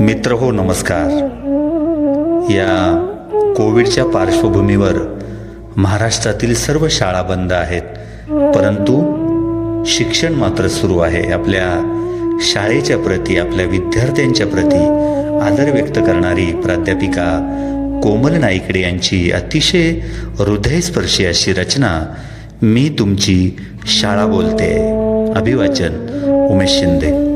मित्र हो नमस्कार. या कोविडच्या पार्श्वभूमीवर महाराष्ट्रातील सर्व शाळा बंद आहेत. परंतु शिक्षण मात्र सुरू आहे. आपल्या शाळेच्या प्रती आपल्या विद्यार्थ्यांच्या प्रती आदर व्यक्त करणारी प्राध्यापिका कोमल नाईकडे यांची अतिशय हृदयस्पर्शी अशी रचना मी तुमची शाळा बोलते. अभिवाचन उमेश शिंदे.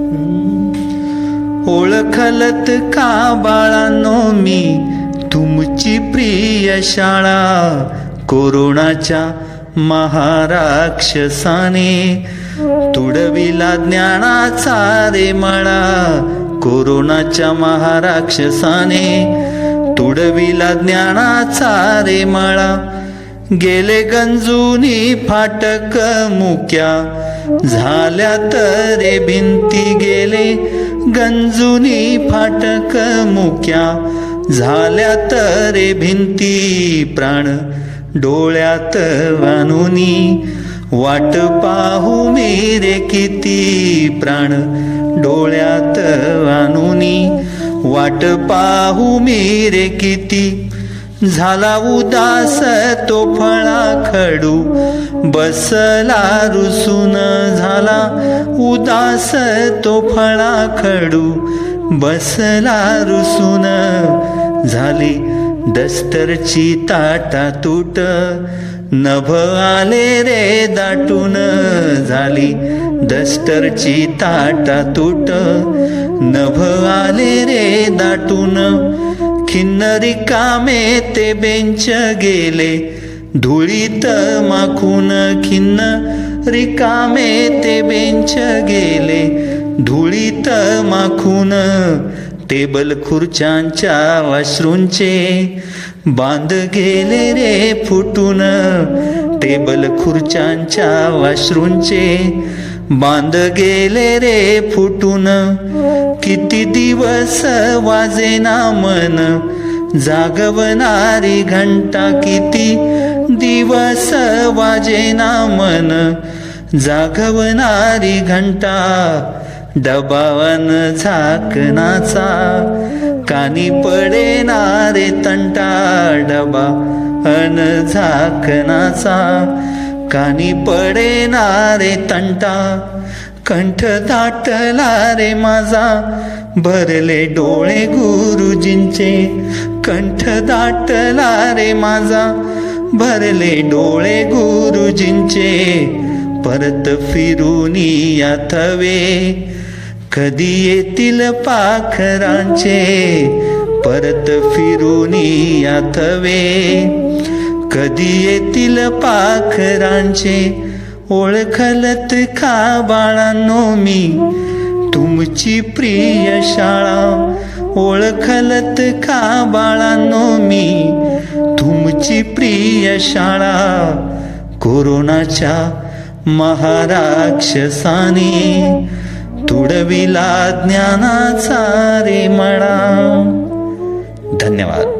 ओळखलत का बाळांनो मी? तुमची प्रिय शाळा कोरोनाच्या महाराक्षसाने. तुडविला ज्ञानाचा रे मळा कोरोनाच्या महाराक्षसाने. तुडविला ज्ञानाचा रे मळा गेले गंजूनी फाटक मुक्या. झाल्या तरे भिंती गेले गंजूनी फाटक मुक्या झाल्या तरे भिंती प्राण डोळ्यात वानुनी वाट पाहू मेरे किती प्राण डोळ्यात वानुनी वाट पाहू मेरे किती झाला उदास तो फळा खडू बसला रुसून. झाला उदास तो फळा खडू बसला रुसून. झाली दस्तरची ताटा तुट नभ आले रे दाटून. झाली दस्तरची ताटा तुट नभ आले रे दाटून. खिन्नरी कामे ते बेंच गेले. धुळीत माखून खिन्न रिकामे ते बेंच गेले. धुळीत माखून टेबल खुर्च्यांच्या वाशरूंचे बांध गेले रे फुटून. टेबल खुर्च्यांच्या वाशरूंचे बांध गेले रे फुटून. किती दिवस वाजेना मन. जागवणारी घंटा किती दिवस वाजेना मन. जागवणारी घंटा डबावन झाकणाचा. कानी पडेनारे तंटा डबा अन झाकणाचा. कानी पडेनारे तंटा कंठ दाटला रे माझा. भरले डोळे गुरुजींचे कंठ दाटला रे माझा. भरले डोळे गुरुजींचे परत फिरून या थवे. कधी येतील पाखरांचे परत फिरून या थवे. कधी येतील पाखरांचे? ओळखलत का बाळांनो मी? तुमची प्रिय शाळा ओळखलत का बाळांनो मी? तुमची प्रिय शाळा कोरोनाच्या महाराक्षसाने तुडविला ज्ञानाचा रे मळा. धन्यवाद.